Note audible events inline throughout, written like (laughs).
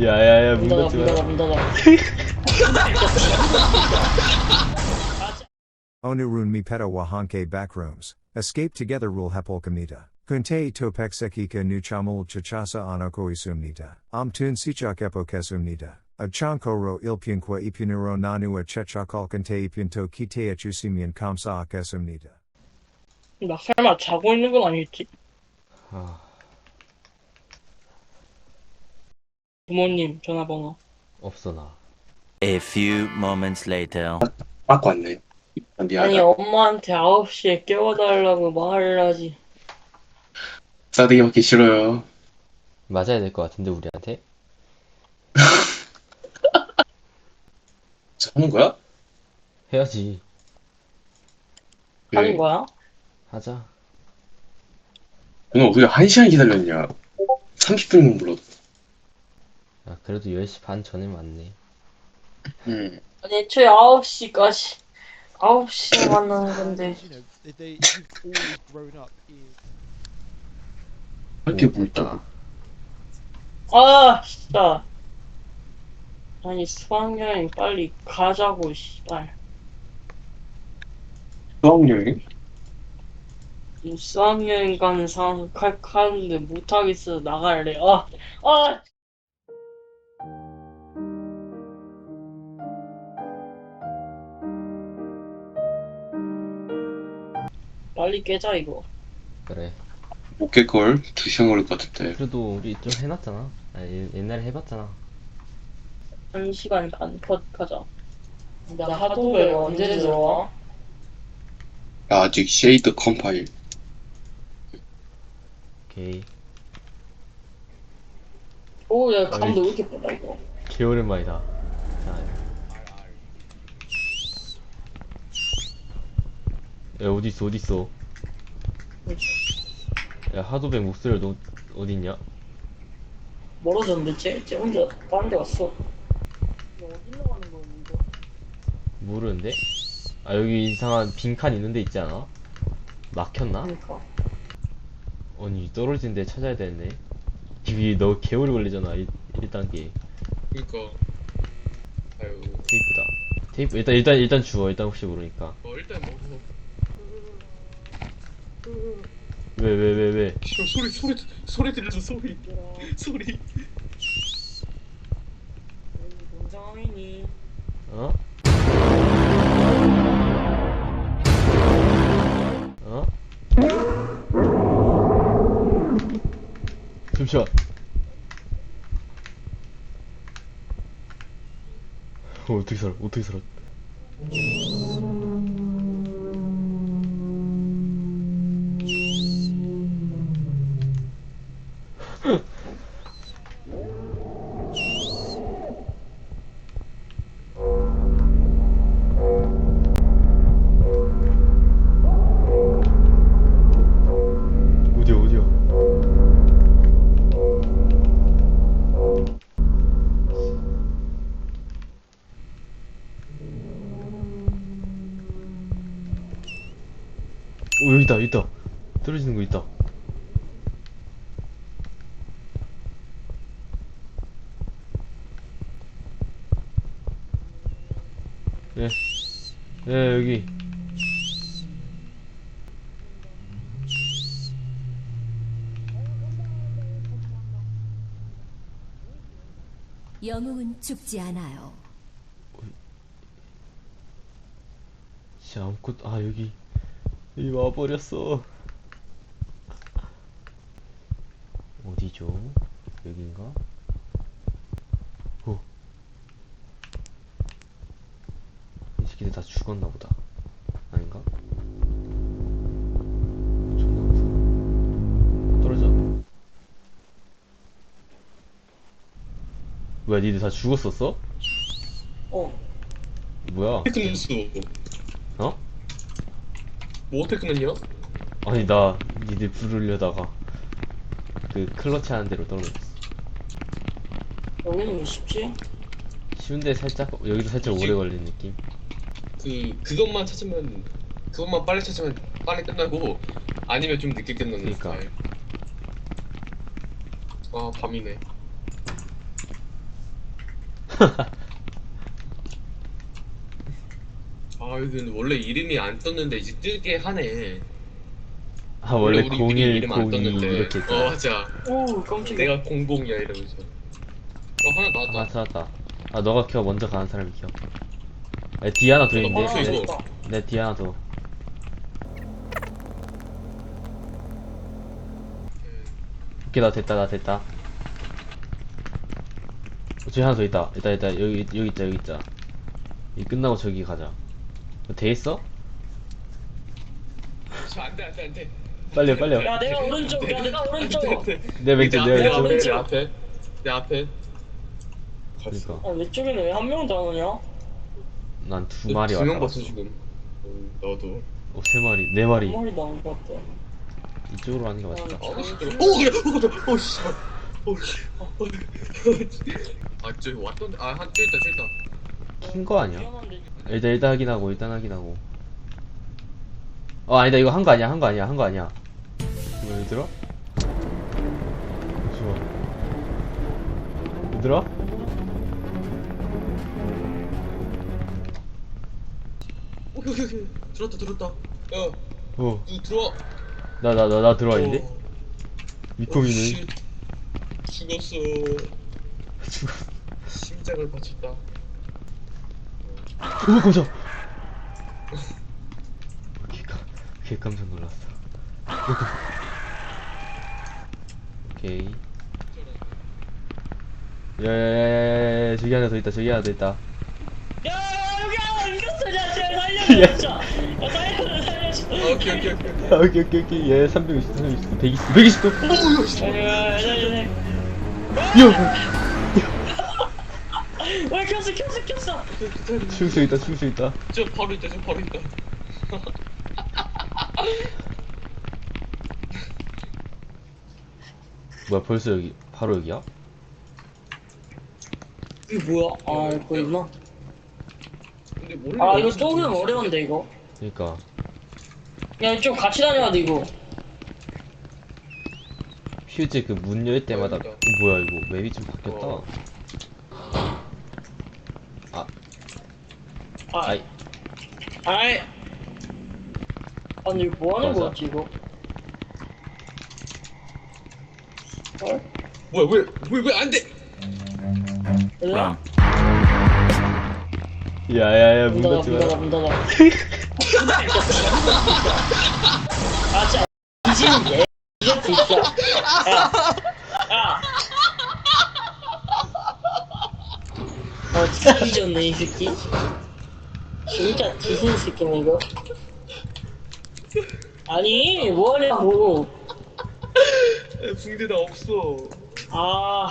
야야야 문 문 닫아, 닫지 문 마. 닫아, 문 닫아. Onurun Mipeta Wahanke Backrooms. Escape together rule hapolkamnita. Kunte topeksekika nu chamul chachasa anoko isumnita. Amtun sichak epokesumnita. Achankoro ilpunqua ipunuro nanua chechakal kante ipunto kite achusimian kamsa akesumnita. 나 설마 자고 있는 건 아니겠지? 아 부모님 전화번호. 없어 나. A few moments later. 빠꾸 왔네. 아, 아니 미안하다. 엄마한테 9시에 깨워달라고 말을 하지. 싸대기 맞기 싫어요. 맞아야 될 것 같은데 우리한테. 저 (laughs) 하는 거야? 해야지. 하는 거야? 하자. 오늘 우리가 한 시간 기다렸냐? 30분이면 불러도. 야 그래도 10시 반 전에 왔네. 음. 아니 저희 9시까지 9시에 만나는 건데 you know, they, they, you've always grown up in 할게 오, 뭐 있다고. 아 진짜 아니 수학여행 빨리 가자고 씨발 수학여행? 수학여행 가는 상황 칼 가는데 못하겠어 나갈래 아 아. 빨리 깨자 이거 그래. 못 깰걸? 두 시간 걸릴 것 같은데. 그래도 우리 좀 해놨잖아. 아, 옛- 옛날에 해봤잖아. 한 시간 반 컷 가자 나 하도벨 언제 들어와? 야, 아직 쉐이드 컴파일. 오케이. 오 야 감도 왜 이렇게 빼다 이거 개 오랜만이다. 자. 야 어디 있어 어디 있어? 야 하도백 목소리 너 어디 있냐? 멀어졌는데 쟤? 쟤 혼자 다른 데 갔어 어디로 가는 거야 이거? 모르는데? 아 여기 이상한 빈칸 있는 데 있지 않아? 막혔나? 그니까 아니 떨어진 데 찾아야 되는데 이게 너 개오래 걸리잖아 1, 1단계 그니까 아유 테이프다 테이프 일단 일단 일단 주워 일단 혹시 모르니까 뭐 일단 뭐 왜 왜 왜 왜, 소- 소리 소리 소리 들려줘 소리. 소리. 뭔 상황이니? 어? 어? 잠시만 어, 어떻게 살아? 어떻게 살아 예, 예 여기 영웅은 죽지 않아요. 진짜 아무것도 아 여기 여기 와버렸어 어디죠? 여긴가? 어. 이 새끼들 다 죽었나 보다. 아닌가? 존나 무서워 떨어져. 뭐야 니들 다 죽었었어? 어. 뭐야? 어떻게 끝났어 어? 뭐 어떻게 끝났냐 아니 나 니들 부르려다가 그 클러치 하는 대로 떨어졌어. 여기는 왜 쉽지? 쉬운데 살짝 여기도 살짝 오래 걸리는 느낌 그 그것만 찾으면 그것만 빨리 찾으면 빨리 끝나고 아니면 좀 늦게 끝나는 그니까. 스타일 아 밤이네 (laughs) 아 근데 원래 이름이 안 떴는데 이제 뜨게 하네. 아 원래 우리 미리 01, 이름 안02 떴는데. 이렇게 어 맞아. 오 깜짝이야 내가 00이야 이러면서. 어 하나 아 나왔다. 찾았다 아 너가 켜 먼저 가는 사람이 켜 야, 뒤 하나 더 어, 있는데 벌써 내, 있어. 내뒤 하나 더 오케이 나 됐다 나 됐다 어, 저기 하나 더 있다 있다 있다 여기 여기 있자 여기 있자 이 끝나고 저기 가자 돼 있어? 저 안돼 안돼 안돼. 빨리 빨리 야 내가 오른쪽 야 내가 오른쪽 내 왼쪽 내내 왼쪽 앞에 왼쪽. 내 앞에 내 앞에. 그러니까 아 왼쪽에는 왜 한 명도 안 오냐? 난 두 마리 왔다 두명 갔어 봤어 지금. 음, 너도. 어, 세 마리 네 마리 한 마리 나온 것 같아 이쪽으로 가는 게 맞다 아 시끄러. 오 그래. 오 그래. 오 씨. 오 씨. 아 저기 왔던데. 아 한 저 있다 저 있다. 킨거 아니야? 위험한데 일단 일단 확인하고 일단 확인하고 어 아니다 이거 한 거 아니야 한 거 아니야 한 거 아니야 이거 얘들아? 좋아 얘들아? 여기 여기 들었다 들었다. 야 어 누 들어와. 나 나 나 나 들어와 있는데? 어, 미코미는 씨. 죽었어. (laughs) 죽었어 심장을 바쳤다. 오 깜짝 (laughs) 개, 깜- 개 깜짝 놀랐어 (laughs) 오케이 야야야야야 저기 하나 더 있다 저기 하나 더 있다 진짜 야 살려줘. 살려줘 아, 오케이 오케이 오케이. 아, 오케이 오케이 오케이 얘 360, 360, 120, 120도 야 살려줘 야! 왜 켰어 켰어 켰어? 죽을 수 있다 죽을 수 있다. 저 바로 있다 저 바로 있다. 뭐야 벌써 여기 바로 여기야? 이게 뭐야? 아 이거 있나 근데 원래 아 이거 조금. 어려운데 이거 그니까 야 좀 같이 다녀야 돼 이거 휴지 그 문 열 때마다 어, 그러니까. 뭐야 이거 맵이 좀 바뀌었다 어. 아 아이 아이 아니 이거 뭐 하는 맞아. 거였지 이거 어? 뭐야 왜왜왜 안 돼? 얘들아 야야야 문문 닫아 닫지 문 닫아 마라 문 닫아 아 진짜 이지는 얘 이게 진짜 야 야. 어 진짜 뒤졌네 이 새끼 진짜 뒤진 새끼네 이거 아니 뭐하냐고 에, 붕대 나 없어. 아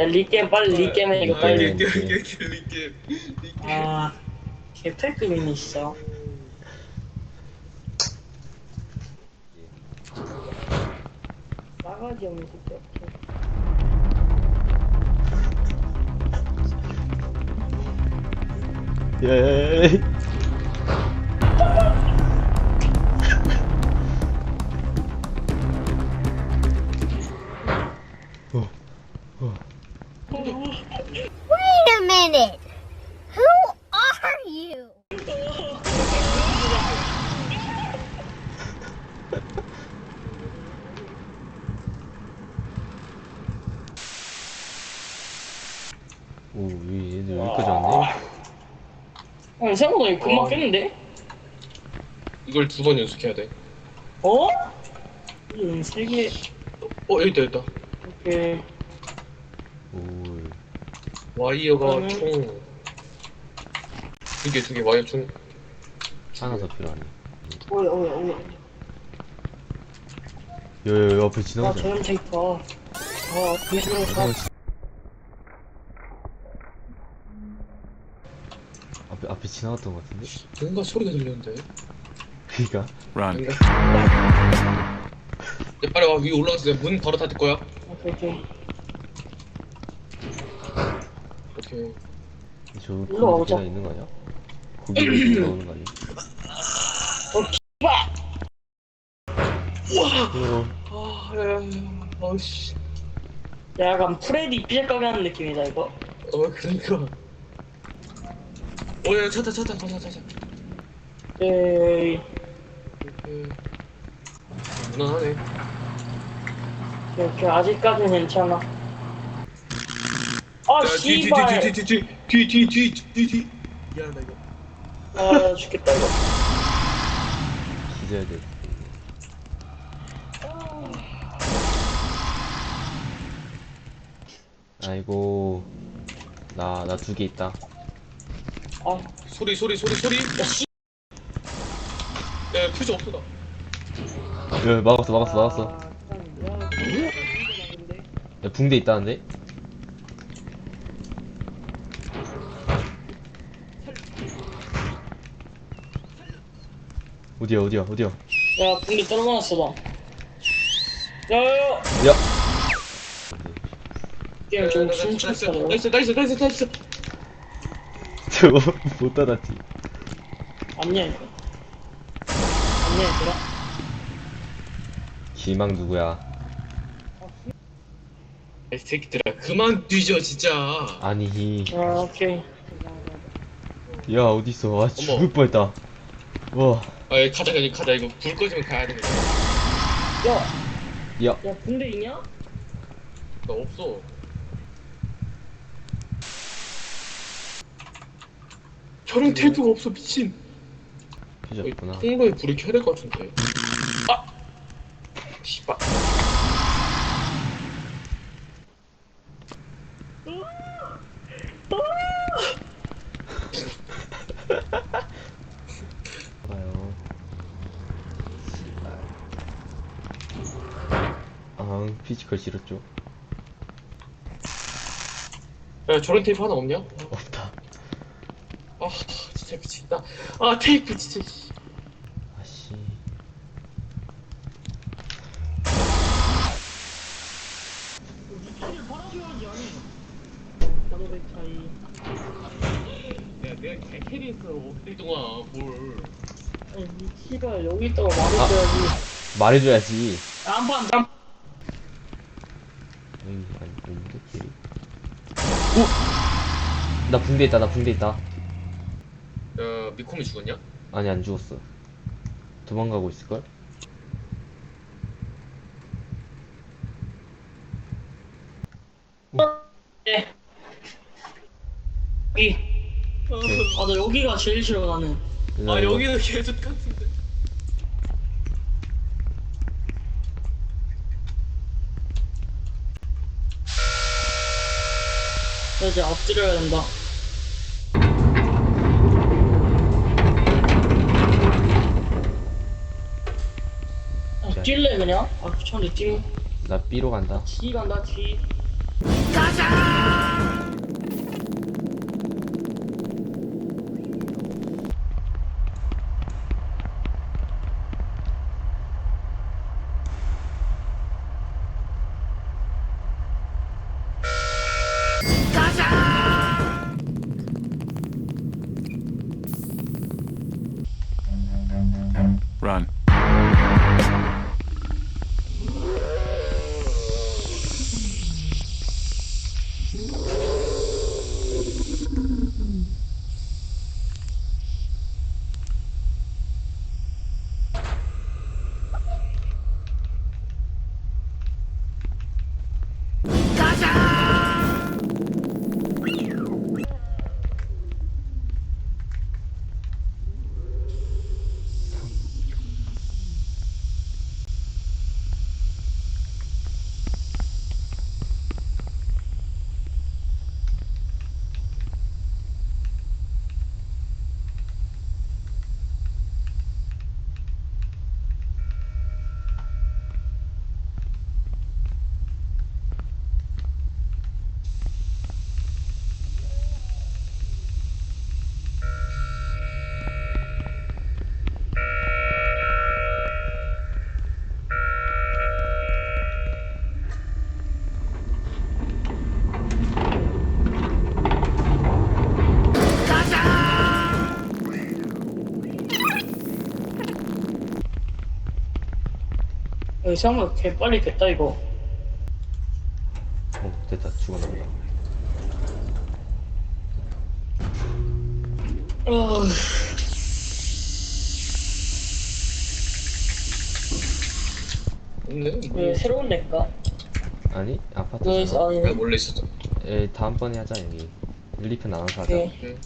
야, 리게임 빨리 리게임 해 이거 아, 빨리. 리게 리게 리게 리게. 아 개패급이네 진짜. 싸가지 없는 새끼 야야야야 Wait a minute. Who are you? 오 여기 얘들 여기까지 왔네 아니 생각보다 이거 금방 깼는데? 이걸 두 번 연속해야 돼. 어? 음, 세 개 어 여기 있다 여기 있다. 이렇게 오 와이어가 음. 총. 두 개, 두 개, 와이어 총. 하나 더 필요하네 오야 오야 오야 야야야 앞에 아 지나가자 저런 테이프 아 뒤집어 어, 씨. 앞에 앞에 지나갔던 것 같은데? 뭔가 소리가 들렸는데. 그니까 Run. 뭔가. 야, 빨리 와, 위에 올라가서 내가 문 바로 닫을 거야. 오케이 오케이 오케이. 저 일로 거기 와보자. 있는 거 아니야? 거기로 나오는 (clears throat) 거 아니야? 어, 아, 야, 야, 야. 야, 약간 프레디 삐져가게 하는 느낌이다 이거 어 그러니까 오야 찾다 찾다 찾다 찾다 에이, 무난하네 이렇게 아직까지 는 괜찮아. 아, 씨발! 뒤뒤뒤뒤뒤뒤뒤뒤뒤 미안하다 이거 아, 죽겠다, 이거. 기져야 돼. 아이고 나 나 두 개 있다. 아, 소리 소리 소리 소리 야, 씨. 야 퓨즈 없어 나 야 막았어 막았어 막았어. 아, 참, 뭐야, 근데. 야 붕대 있다는데? 어디야 어디야 어디야? 야, 분기 떨어놨어, 나. 야, 야, 야! 야. 게임 좀 숨쳤어, 너. 나이스 나이스 나이스 나이스 저거 (laughs) 못 따랐지. 아니야, 이거. 아니야, 얘들아. 기망 누구야? 이 새끼들아 그만 뒤져 진짜 아니 아, 오케이. 야 어딨어? 아 죽을 뻔했다. 와. 아 가자 그냥 가자 이거 불 꺼지면 가야 돼 그냥 야, 야 야, 군대 있냐? 나 없어 저런 태도가 없어 미친 펴졌구나. 통로에 불을 켜야 될 것 같은데 아! 씨발. 아 피지컬 싫었죠? 야 저런 테이프 하나 없냐? 없다. 아 진짜 미친다 아 테이프 진짜 씨. 아씨. 바로백 차이. 야 내가 개 캐리했어 오랫동안 뭘 아니, 이 씨발, 여기 있다가 말해줘야지. 말해줘야지. 야, 한 판, 한아 니 아니 뭔데? 오! 나 붕대 있다 나 붕대 있다. 야 미콤이 죽었냐? 아니 안 죽었어. 도망가고 있을걸? 여기. 아, 나 여기가 제일 싫어, 나는. 얘들아, 아 여기는 개좋 같은데 나 이제 앞지려야 된다. 아, 뛸래, 그냥? 아, 귀찮은데, 뛰. 나 B로 간다. 뒤 간다, 뒤. Run. 여 Run. 시험은 개 빨리 됐다 이거. 어, 됐다. 죽어나온다 어... 근데 왜 새로운 렉가? 아니 아파트 왜, 아, 왜 원래 있었죠? 예, 다음번에 하자 여기. 1, 2편 나눠서 하자. 오케이.